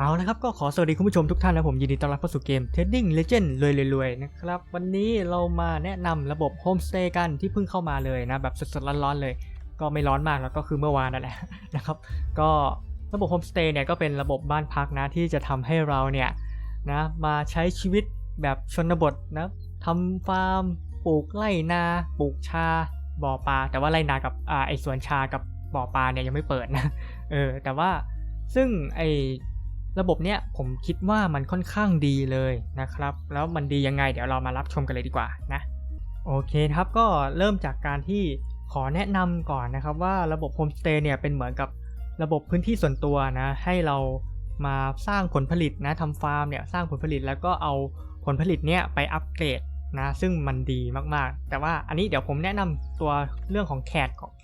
เอาละครับก็ขอสวัสดีคุณผู้ชมทุกท่านนะผมยินดีต้อนรับเข้าสู่เกม Trading Legend รวยรวยๆนะครับ วันนี้เรามาแนะนำระบบ Homestay กันที่เพิ่งเข้ามาเลยนะ แบบสดๆร้อนๆเลย ก็ไม่ร้อนมากแล้วก็คือเมื่อวานนั่นแหละนะครับ ก็ระบบ Homestay เนี่ยก็เป็นระบบบ้านพักนะที่จะทำให้เราเนี่ยนะมาใช้ชีวิตแบบชนบทนะทำฟาร์มปลูกไร่นาปลูกชาบ่อปลาแต่ว่าไร่นากับอ่าไอสวนชากับบ่อปลาเนี่ยยังไม่เปิดนะเออแต่ว่าซึ่งไอ ระบบเนี้ยผมคิดว่ามันค่อนข้างดีเลยนะครับ แล้วมันดียังไงเดี๋ยวเรามารับชมกันเลยดีกว่านะโอเคครับก็เริ่มจากการที่ขอแนะนำก่อนนะครับว่าระบบโฮมสเตย์เนี่ยเป็นเหมือนกับระบบพื้นที่ส่วนตัวนะให้เรามาสร้างผลผลิตนะทำฟาร์มเนี่ยสร้างผลผลิตแล้วก็เอาผลผลิตเนี่ยไปอัปเกรดนะซึ่งมันดีมากๆ แต่ว่าอันนี้เดี๋ยวผมแนะนำตัวเรื่องของแขกก่อน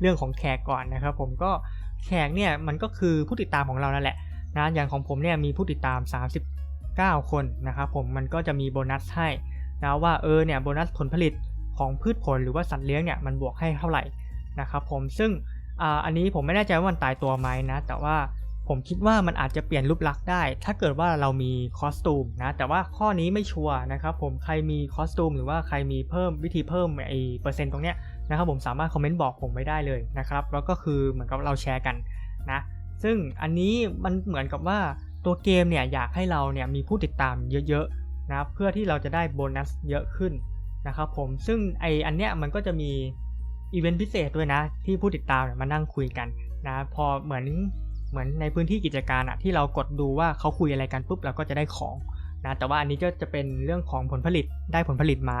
เรื่องของแขกก่อนนะครับผมก็แขกเนี่ยมันก็คือผู้ติดตามของเรานั่นแหละ นะอย่างของผมเนี่ยมีผู้ติดตาม 39 คนนะครับผมมันก็จะมีโบนัสให้นะว่าเออเนี่ยโบนัสผลผลิตของพืชผลหรือว่าสัตว์เลี้ยงเนี่ยมันบวกให้เท่าไหร่นะครับผมซึ่งอ,อันนี้ผมไม่แน่ใจว่ามันตายตัวไหมนะแต่ว่าผมคิดว่ามันอาจจะเปลี่ยนรูปลักษณ์ได้ ถ้าเกิดว่าเรามีคอสตูมนะ แต่ว่าข้อนี้ไม่ชัวร์นะครับผม ใครมีคอสตูมหรือว่าใครมีเพิ่มวิธีเพิ่มไอเปอร์เซ็นต์ตรงเนี้ยนะครับผมสามารถคอมเมนต์บอกผมไว้ได้เลยนะครับ แล้วก็คือเหมือนกับเราแชร์กันนะ ซึ่งอันนี้มันเหมือนกับว่าตัวเกมเนี่ยอยากให้เราเนี่ยมีผู้ติดตามเยอะๆนะเพื่อที่เราจะได้โบนัสเยอะขึ้นนะครับผมซึ่งไออันเนี้ยมันก็จะมีอีเวนต์พิเศษด้วยนะ ที่ผู้ติดตามเนี่ยมานั่งคุยกันนะพอเหมือนเหมือนในพื้นที่กิจการอะที่เรากดดูว่าเขาคุยอะไรกันปุ๊บเราก็จะได้ของนะแต่ว่าอันนี้ก็จะเป็นเรื่องของผลผลิตได้ผลผลิตมา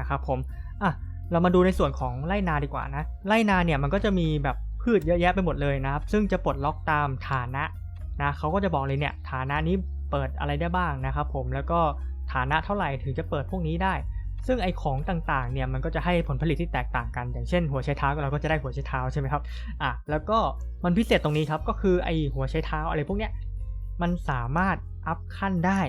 นะครับผมอะเรามาดูในส่วนของไร่นาดีกว่านะไร่นาเนี่ยมันก็จะมีแบบ พืชเยอะแยะไปหมดเลยนะครับ ซึ่งจะปลดล็อกตามฐานะนะเขาก็จะบอกเลยเนี่ยฐานะนี้เปิดอะไรได้บ้างนะครับผมแล้วก็ฐานะเท่าไหร่ถึงจะเปิดพวกนี้ได้ ซึ่งไอของต่างๆเนี่ยมันก็จะให้ผลผลิตที่แตกต่างกัน อย่างเช่น หัวไชเท้าเราก็จะได้หัวไชเท้าใช่ไหมครับอะแล้วก็มันพิเศษตรงนี้ครับก็คือไอหัวไชเท้าอะไรพวกเนี้ยมันสามารถอัพขั้นได้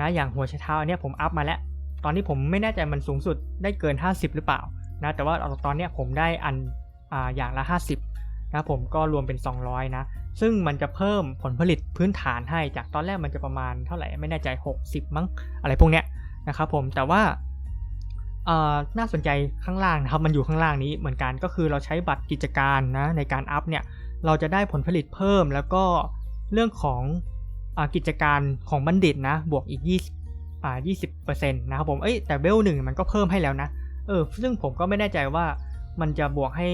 นะอย่างหัวไชเท้าอันเนี้ยผมอัพมาแล้ว ตอนนี้ผมไม่แน่ใจมันสูงสุดได้เกิน 50 หรือเปล่านะแต่ว่าตอนเนี้ยผมได้อันออย่างละ 50 นะผมก็รวมเป็น 200 นะ ซึ่งมันจะเพิ่มผลผลิตพื้นฐานให้จากตอนแรกมันจะประมาณเท่าไหร่ไม่แน่ใจ 60 มั้งอะไรพวกเนี้ยนะครับผมแต่ว่าน่าสนใจข้างล่างนะครับมันอยู่ข้างล่างนี้เหมือนกันก็คือเราใช้บัตรกิจการนะในการอัพเนี่ยเราจะได้ผลผลิตเพิ่มแล้วก็เรื่องของอกิจการของบัณฑิตนะบวกอีก 20อ่า20%นะครับผมเอ้ยแต่เบลหนึ่งมันก็เพิ่มให้แล้วนะเออซึ่งผมก็ไม่แน่ใจว่า มันจะบวกให้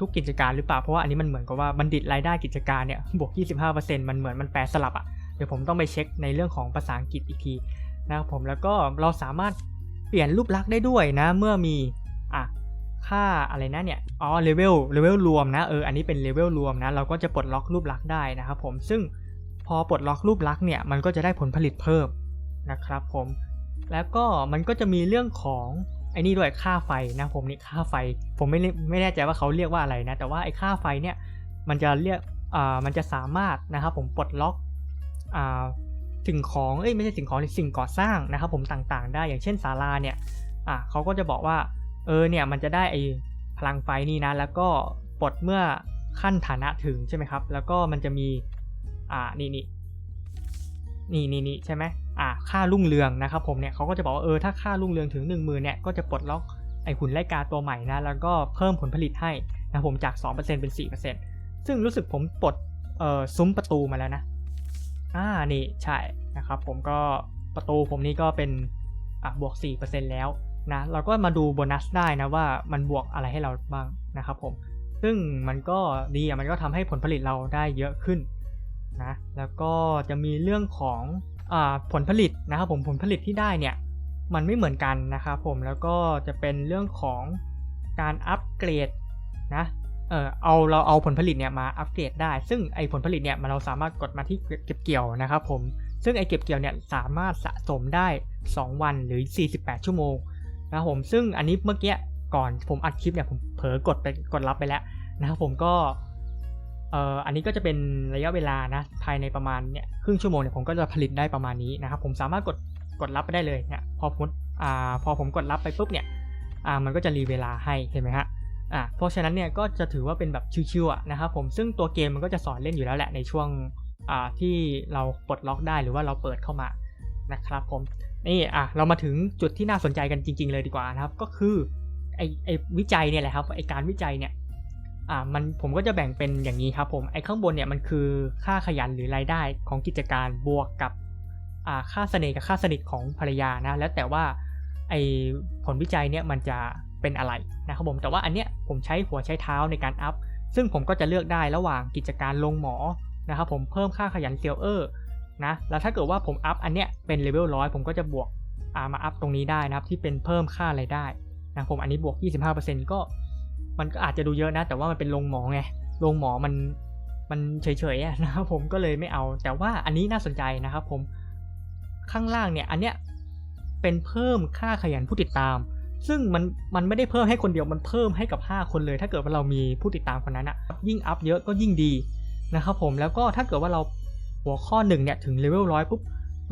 ทุกกิจการหรือเปล่า เพราะว่าอันนี้มันเหมือนกับว่าบัณฑิตรายได้กิจการเนี่ยบวก 25%มันเหมือนมันแปลสลับอะ่ะเดี๋ยวผมต้องไปเช็คในเรื่องของภาษาอังกฤษอีกทีนะครับผมแล้วก็เราสามารถเปลี่ยนรูปลักษณ์ได้ด้วยนะ เมื่อมีอะค่าอะไรนะเนี่ยอ๋อเลเวลเลเวลรวมนะเอออันนี้เป็นเลเวลรวมนะเราก็จะปลดล็อกรูปลักษณ์ได้นะครับผมซึ่งพอปลดล็อกรูปลักษณ์เนี่ยมันก็จะได้ผลผลิตเพิ่มนะครับผมแล้วก็มันก็จะมีเรื่องของ ไอ้นี่ด้วยค่าไฟนะผมนี่ค่าไฟ ผมไม่ไม่แน่ใจว่าเขาเรียกว่าอะไรนะ แต่ว่าไอ้ค่าไฟเนี่ยมันจะเรียกอ่ามันจะสามารถนะครับผมปลดล็อกอ่าสิ่งของเอ้ยไม่ใช่สิ่งของสิ่งก่อสร้างนะครับผมต่างๆ ได้อย่างเช่นศาลาเนี่ยอ่าเขาก็จะบอกว่าเออเนี่ยมันจะได้ไอ้พลังไฟนี่นะแล้วก็ปลดเมื่อขั้นฐานะถึงใช่ไหมครับ แล้วก็มันจะมีอ่านี่นี่นี่นี่นี่ใช่ไหม อ่าค่ารุ่งเรืองนะครับผมเนี่ยเขาก็จะบอกว่าเออถ้าค่ารุ่งเรืองถึง 1 0,000เนี่ยก็จะปลดล็อกไอหุ่นไล่กาตัวใหม่นะแล้วก็เพิ่มผลผลิตให้นะผมจาก 2%เป็น 4%ซึ่งรู้สึกผมปลดเอ่อซุ้มประตูมาแล้วนะอ่านี่ใช่นะครับผมก็ประตูผมนี่ก็เป็นอะบวก 4%แล้วนะเราก็มาดูโบนัสได้นะว่ามันบวกอะไรให้เราบ้างนะครับผมซึ่งมันก็ดีอะมันก็ทำให้ผลผลิตเราได้เยอะขึ้นนะแล้วก็จะมีเรื่องของ ผลผลิตนะครับผมผลผลิตที่ได้เนี่ยมันไม่เหมือนกันนะครับผมแล้วก็จะเป็นเรื่องของการอัปเกรดนะเออเอาเราเอาผลผลิตเนี่ยมาอัปเกรดได้ ซึ่งไอผลผลิตเนี่ยมันเราสามารถกดมาที่เก็บเกี่ยวนะครับผมซึ่งไอเก็บเกี่ยวเนี่ยสามารถสะสมได้ 2 วันหรือ 48 ชั่วโมงนะครับผมซึ่งอันนี้เมื่อกี้ก่อนผมอัดคลิปเนี่ยผมเผลอกดไปกดรับไปแล้วนะครับผมก็ อ่ออันนี้ก็จะเป็นระยะเวลานะภายในประมาณเนี่ยครึ่งชั่วโมงเนี่ยผมก็จะผลิตได้ประมาณนี้นะครับผมสามารถกดกดรับไปได้เลยเนี่ยพอผมอ่าพอผมกดรับไปปุ๊บเนี่ยอ่ามันก็จะรีเวลาให้เห็นไหมฮะอ่าเพราะฉะนั้นเนี่ยก็จะถือว่าเป็นแบบชิวๆนะครับผมซึ่งตัวเกมมันก็จะสอนเล่นอยู่แล้วแหละในช่วงอ่าที่เราปลดล็อกได้หรือว่าเราเปิดเข้ามานะครับผมนี่อะเรามาถึงจุดที่น่าสนใจกันจริง ๆ เลยดีกว่านะครับ ก็คือไอไอวิจัยเนี่ยแหละครับไอการวิจัยเนี่ย อ่ามันผมก็จะแบ่งเป็นอย่างนี้ครับผมไอข้างบนเนี่ยมันคือค่าขยันหรือรายได้ของกิจการบวกกับอ่าค่าเสน่ห์กับค่าสนิทของภรรยานะแล้วแต่ว่าไอผลวิจัยเนี่ยมันจะเป็นอะไรนะครับผมแต่ว่าอันเนี้ยผมใช้หัวใช้เท้าในการอัพ ซึ่งผมก็จะเลือกได้ระหว่างกิจการลงหมอนะครับผมเพิ่มค่าขยันเซลเออร์นะแล้วถ้าเกิดว่าผมอัพอันเนี้ยเป็นเลเวลร้อยผมก็จะบวกอ่ามาอัพตรงนี้ได้นะครับที่เป็นเพิ่มค่ารายได้นะผมอันนี้บวก 25%ก็ มันก็อาจจะดูเยอะนะ แต่ว่ามันเป็นลงหมอไงลงหมอมันมันเฉยๆนะครับผมก็เลยไม่เอา แต่ว่าอันนี้น่าสนใจนะครับผมข้างล่างเนี่ยอันเนี้ยเป็นเพิ่มค่าขยันผู้ติดตาม ซึ่งมันมันไม่ได้เพิ่มให้คนเดียวมันเพิ่มให้กับ 5 คนเลย ถ้าเกิดว่าเรามีผู้ติดตามคนนั้นอะยิ่งอัพเยอะก็ยิ่งดีนะครับผมแล้วก็ถ้าเกิดว่าเราหัวข้อ1เนี่ยถึงเลเวลร้อยปุ๊บ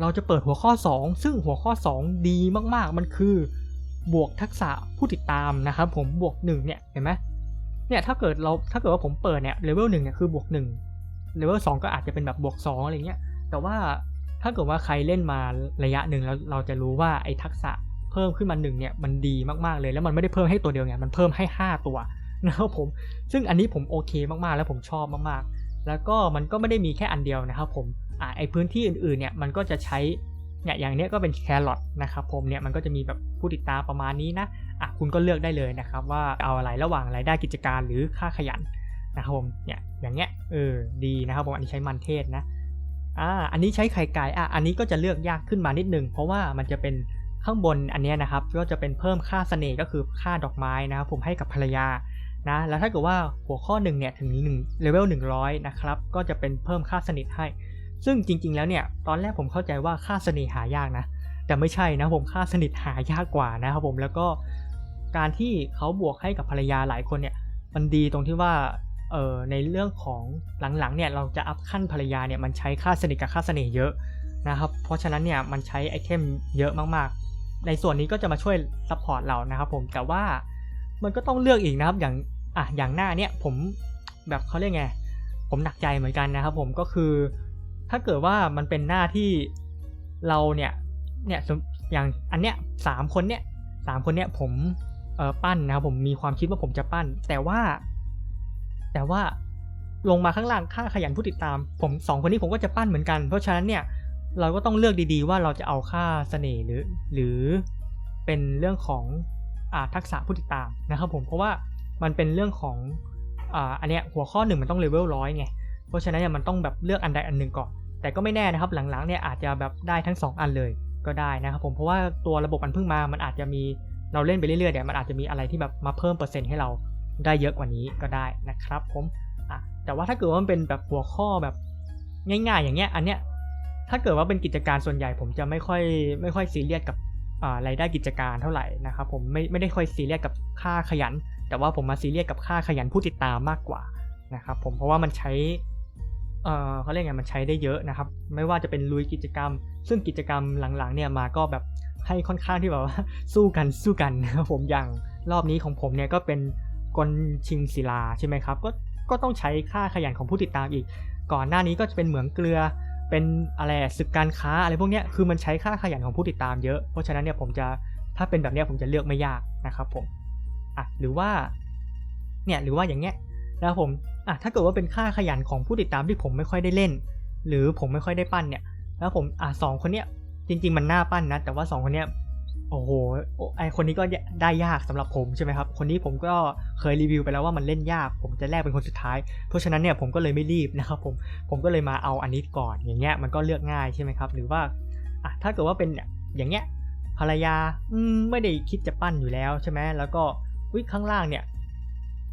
เราจะเปิดหัวข้อ 2 ซึ่งหัวข้อ 2 ดีมากๆ มันคือ บวกทักษะผู้ติดตามนะครับผมบวก1เนี่ยเห็นไหมเนี่ยถ้าเกิดเราถ้าเกิดว่าผมเปิดเนี่ยเลเวล1เนี่ยคือบวก1เลเวล2ก็อาจจะเป็นแบบบวก2อะไรเงี้ยแต่ว่าถ้าเกิดว่าใครเล่นมาระยะหนึ่งแล้วเราจะรู้ว่าไอ้ทักษะเพิ่มขึ้นมาหนึ่งเนี่ยมันดีมากๆเลยแล้วมันไม่ได้เพิ่มให้ตัวเดียวไงมันเพิ่มให้ 5 ตัวนะครับผมซึ่งอันนี้ผมโอเคมากๆ แล้วผมชอบมากๆ แล้วก็มันก็ไม่ได้มีแค่อันเดียวนะครับผมอ่าไอพื้นที่อื่นๆเนี่ยมันก็จะใช้ เนี่ยอย่างเนี้ยก็เป็นแครอทนะครับผมเนี่ยมันก็จะมีแบบผู้ติดตามประมาณนี้นะอะคุณก็เลือกได้เลยนะครับว่าเอาอะไรระหว่างรายได้กิจการหรือค่าขยันนะครับผมเนี่ยอย่างเงี้ยเออดีนะครับผมอันนี้ใช้มันเทศนะอ่าอันนี้ใช้ไข่ไก่อะอันนี้ก็จะเลือกยากขึ้นมานิดนึงเพราะว่ามันจะเป็นข้างบนอันนี้นะครับก็จะเป็นเพิ่มค่าเสน่ห์ก็คือค่าดอกไม้นะครับผมให้กับภรรยานะแล้วถ้าเกิดว่าหัวข้อ1เนี่ยถึง1เลเวล100นะครับก็จะเป็นเพิ่มค่าสนิทให้ ซึ่งจริง ๆ แล้วเนี่ย ตอนแรกผมเข้าใจว่าค่าเสน่ห์หายากนะ แต่ไม่ใช่นะผมค่าสนิทหายากกว่านะครับผม แล้วก็การที่เขาบวกให้กับภรรยาหลายคนเนี่ย มันดีตรงที่ว่า เออในเรื่องของหลังๆ เนี่ย เราจะอัพขั้นภรรยาเนี่ย มันใช้ค่าสนิทกับค่าเสน่ห์เยอะนะครับ เพราะฉะนั้นเนี่ย มันใช้ไอเทมเยอะมากๆ ในส่วนนี้ก็จะมาช่วยซัพพอร์ตเรานะครับผม แต่ว่ามันก็ต้องเลือกอีกนะครับ อย่าง อะ อย่างหน้าเนี่ย ผมแบบเขาเรียกไง ผมหนักใจเหมือนกันนะครับผม ก็คือ ถ้าเกิดว่ามันเป็นหน้าที่เราเนี่ยเนี่ยอย่างอันเนี้ยสามคนเนี่ยสามคนเนี่ยผมเออปั้นนะครับผมมีความคิดว่าผมจะปั้น แต่ว่า แต่ว่าลงมาข้างล่างค่าขยันผู้ติดตาม ผมสองคนนี้ผมก็จะปั้นเหมือนกัน เพราะฉะนั้นเนี่ยเราก็ต้องเลือกดีๆ ว่าเราจะเอาค่าเสน่ห์หรือ หรือเป็นเรื่องของอาทักษะผู้ติดตามนะครับผมเพราะว่ามันเป็นเรื่องของอ่าอันเนี้ยหัวข้อหนึ่งมันต้องเลเวลร้อยไง เพราะฉะนั้นเนี่ยมันต้องแบบเลือกอันใดอันหนึ่งก่อน แต่ก็ไม่แน่นะครับหลังๆเนี่ยอาจจะแบบได้ทั้ง 2 อันเลยก็ได้นะครับผมเพราะว่าตัวระบบมันเพิ่งมา มันอาจจะมีเราเล่นไปเรื่อยๆเนี่ยมันอาจจะมีอะไรที่แบบมาเพิ่มเปอร์เซ็นต์ให้เราได้เยอะกว่านี้ก็ได้นะครับผมอะแต่ว่าถ้าเกิดว่ามันเป็นแบบหัวข้อแบบง่ายๆ อย่างเงี้ยอันเนี้ยถ้าเกิดว่าเป็นกิจการส่วนใหญ่ผมจะไม่ค่อยไม่ค่อยซีเรียสกับรายได้กิจการเท่าไหร่นะครับผมไม่ไม่ได้ค่อยซีเรียสกับค่าขยัน แต่ว่าผมมาซีเรียสกับค่าขยันผู้ติดตามมากกว่านะครับผมเพราะว่ามันใช้ เออเขาเรียกไงมันใช้ได้เยอะนะครับ ไม่ว่าจะเป็นลุยกิจกรรม ซึ่งกิจกรรมหลังๆ เนี่ยมาก็แบบให้ค่อนข้างที่แบบว่าสู้กันสู้กันนะครับผมอย่างรอบนี้ของผมเนี่ยก็เป็นกลชิงศิลาใช่ไหมครับก็ก็ต้องใช้ค่าขยันของผู้ติดตามอีก ก่อนหน้านี้ก็จะเป็นเหมืองเกลือเป็นอะไรศึกการค้าอะไรพวกเนี้ยคือมันใช้ค่าขยันของผู้ติดตามเยอะ เพราะฉะนั้นเนี่ยผมจะถ้าเป็นแบบเนี้ยผมจะเลือกไม่ยากนะครับผมอะหรือว่าเนี่ยหรือว่าอย่างเงี้ย แล้วผมอะถ้าเกิดว่าเป็นค่าขยันของผู้ติดตามที่ผมไม่ค่อยได้เล่น หรือผมไม่ค่อยได้ปั้นเนี่ยแล้วผมอะสองคนเนี้ยจริง ๆ มันน่าปั้นนะแต่ว่าสองคนเนี้ยโอ้โหไอคนนี้ก็ได้ยากสำหรับผมใช่ไหมครับ คนนี้ผมก็เคยรีวิวไปแล้วว่ามันเล่นยาก ผมจะแลกเป็นคนสุดท้าย เพราะฉะนั้นเนี่ยผมก็เลยไม่รีบนะครับผมผมก็เลยมาเอาอันนี้ก่อนอย่างเงี้ยมันก็เลือกง่ายใช่ไหมครับ หรือว่าอะถ้าเกิดว่าเป็นอย่างเงี้ยภรรยาอืมไม่ได้คิดจะปั้นอยู่แล้วใช่ไหมแล้วก็วิข้างล่างเนี่ย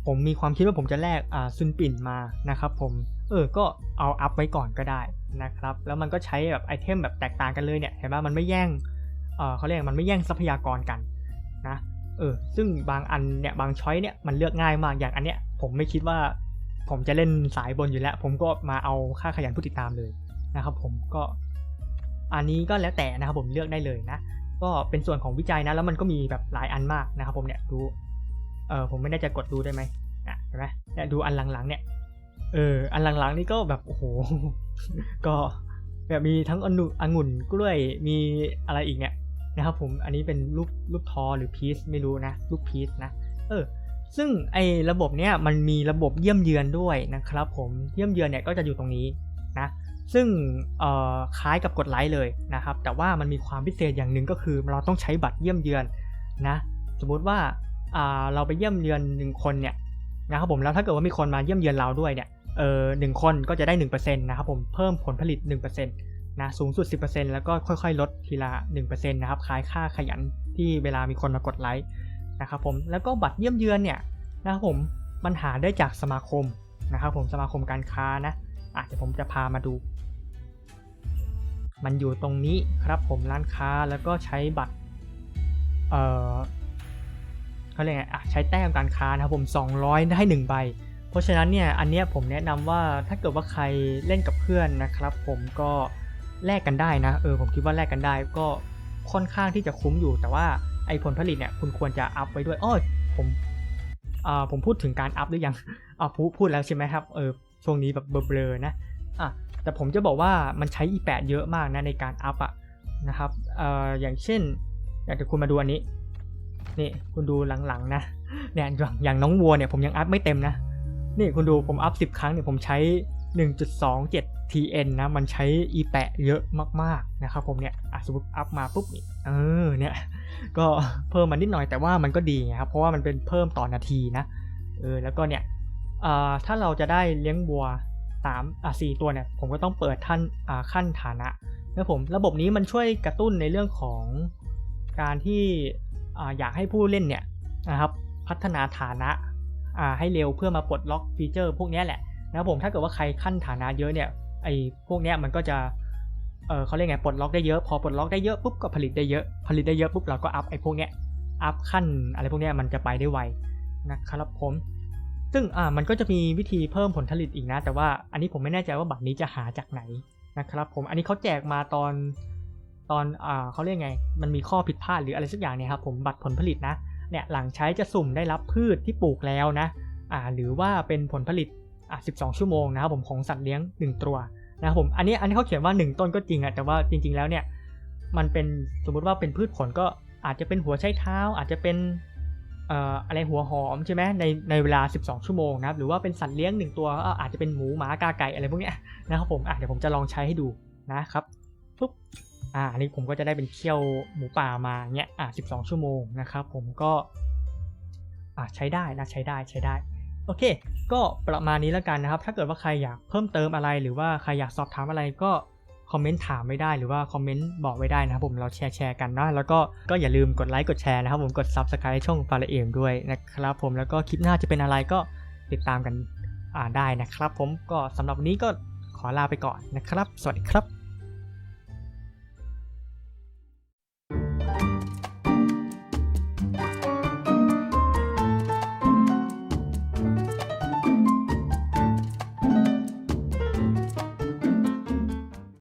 ผมมีความคิดว่าผมจะแลกอ่าซุนปิ่นมานะครับผมเออก็เอาอัพไว้ก่อนก็ได้นะครับแล้วมันก็ใช้แบบไอเทมแบบแตกต่างกันเลยเนี่ยเห็นไหมมันไม่แย่งเออเขาเรียกมันไม่แย่งทรัพยากรกันนะเออซึ่งบางอันเนี่ยบางช้อยเนี่ยมันเลือกง่ายมากอย่างอันเนี้ยผมไม่คิดว่าผมจะเล่นสายบนอยู่แล้ว ผมก็มาเอาค่าขยันผู้ติดตามเลยนะครับผมก็อันนี้ก็แล้วแต่นะครับผมเลือกได้เลยนะ ก็เป็นส่วนของวิจัยนะแล้วมันก็มีแบบหลายอันมากนะครับผมเนี่ยดู เออผมไม่แน่ใจกดดูได้ไหมนะเห็นไหมเนี่ยดูอันหลังๆเนี่ย เออ อันหลังๆนี่ก็แบบโอ้โห ก็แบบมีทั้งองุ่นองุ่นกล้วยมีอะไรอีกเนี่ยนะครับผม อันนี้เป็นลูกลูกทอหรือพีซไม่รู้นะ ลูกพีซนะ เออ ซึ่งไอ้ระบบเนี้ยมันมีระบบเยี่ยมเยือนด้วยนะครับ ผม เยี่ยมเยือนเนี่ยก็จะอยู่ตรงนี้นะ ซึ่งเอ่อคล้ายกับกดไลค์เลยนะครับ แต่ว่ามันมีความพิเศษอย่างหนึ่งก็คือเราต้องใช้บัตรเยี่ยมเยือนนะ สมมติว่า เราไปเยี่ยมเยือนหนึ่งคนเนี่ยนะครับผมแล้วถ้าเกิดว่ามีคนมาเยี่ยมเยือนเราด้วยเนี่ยเออหนึ่งคนก็จะได้1%นะครับผมเพิ่มผลผลิต1%นะสูงสุด 10%แล้วก็ค่อยๆ ลดทีละ 1%นะครับคล้ายค่าขยันที่เวลามีคนมากดไลค์นะครับผมแล้วก็บัตรเยี่ยมเยือนเนี่ยนะครับผมมันหาได้จากสมาคมนะครับผมสมาคมการค้านะอาจจะเดี๋ยวผมจะพามาดู มันอยู่ตรงนี้ครับผมร้านค้าแล้วก็ใช้บัตรเอ่อ เขาเรียกไงอะใช้แต้มการค้านะครับผม 200 ได้1ใบ เพราะฉะนั้นเนี่ยอันเนี้ยผมแนะนำว่าถ้าเกิดว่าใครเล่นกับเพื่อนนะครับผมก็แลกกันได้นะเออผมคิดว่าแลกกันได้ก็ค่อนข้างที่จะคุ้มอยู่ แต่ว่าไอ้ผลผลิตเนี่ยคุณควรจะอัพไว้ด้วยอ้อผมอ่าผมพูดถึงการอัพหรือยังอ่าพูดพูดแล้วใช่ไหมครับเออช่วงนี้แบบเบลอๆนะอะแต่ผมจะบอกว่ามันใช้ e8 เยอะมากนะในการอัพอะนะครับเอ่ออย่างเช่นอยากจะคุณมาดูอันนี้ นี่คุณดูหลังๆนะเนี่ยอย่างน้องวัวเนี่ยผมยังอัพไม่เต็มนะ นี่คุณดูผมอัพ 10 ครั้งเนี่ยผมใช้ 1.27 TN นะ มันใช้ e8 เยอะมากๆนะครับผมเนี่ยอะสมมติอัพมาปุ๊บนี่เออเนี่ยก็เพิ่มมานิดหน่อยแต่ว่ามันก็ดีไงครับเพราะว่ามันเป็นเพิ่มต่อนาทีนะเออแล้วก็เนี่ยถ้าเราจะได้เลี้ยงวัวสามอะสี่ตัวเนี่ยผมก็ต้องเปิดท่านขั้นฐานะนะผมระบบนี้มันช่วยกระตุ้นในเรื่องของการที่ อยากให้ผู้เล่นเนี่ยนะครับพัฒนาฐานะให้เร็วเพื่อมาปลดล็อกฟีเจอร์พวกนี้แหละนะครับผมถ้าเกิดว่าใครขั้นฐานะเยอะเนี่ยไอ้พวกนี้มันก็จะเออเขาเรียกไงปลดล็อกได้เยอะ พอปลดล็อกได้เยอะปุ๊บก็ผลิตได้เยอะ ผลิตได้เยอะปุ๊บเราก็อัพไอ้พวกเนี้ยอัพขั้นอะไรพวกเนี้ยมันจะไปได้ไวนะครับผมซึ่งอ่ามันก็จะมีวิธีเพิ่มผลผลิตอีกนะ แต่ว่าอันนี้ผมไม่แน่ใจว่าบัตรนี้จะหาจากไหนนะครับผมอันนี้เขาแจกมาตอน ตอนอ่าเขาเรียกไง มันมีข้อผิดพลาดหรืออะไรสักอย่างเนี่ยครับผมบัตรผลผลิตนะเนี่ยหลังใช้จะสุ่มได้รับพืชที่ปลูกแล้วนะอ่าหรือว่าเป็นผลผลิตอ่า12 ชั่วโมงนะครับผมของสัตว์เลี้ยง 1 ตัวนะครับผมอันนี้อันนี้เขาเขียนว่า 1 ต้นก็จริงอะแต่ว่าจริง ๆ แล้วเนี่ยมันเป็นสมมุติว่าเป็นพืชผลก็อาจจะเป็นหัวไชเท้า อาจจะเป็นเอ่ออะไรหัวหอมใช่ไหมในในเวลา 12 ชั่วโมงนะครับหรือว่าเป็นสัตว์เลี้ยงหนึ่งตัวก็อาจจะเป็นหมูหมากาไก่อะไรพวกเนี้ยนะครับผมอะเดี๋ยวผมจะลองใช้ให้ดูนะครับปุ๊บ อ่าอันนี้ผมก็จะได้เป็นเคี่ยวหมูป่ามาเนี้ยอะ12ชั่วโมงนะครับผมก็อะใช้ได้นะใช้ได้ใช้ได้โอเค ก็ประมาณนี้แล้วกันนะครับ ถ้าเกิดว่าใครอยากเพิ่มเติมอะไร หรือว่าใครอยากสอบถามอะไรก็คอมเมนต์ถามไว้ได้หรือว่าคอมเมนต์บอกไว้ได้นะครับผมเราแชร์แชร์กันนะแล้วก็ก็อย่าลืมกดไลค์กดแชร์นะครับผมกด Subscribe ช่องฟาร์เอมด้วยนะครับผมแล้วก็คลิปหน้าจะเป็นอะไรก็ติดตามกันอ่าได้นะครับ ผมก็สำหรับวันนี้ก็ขอลาไปก่อนนะครับ สวัสดีครับ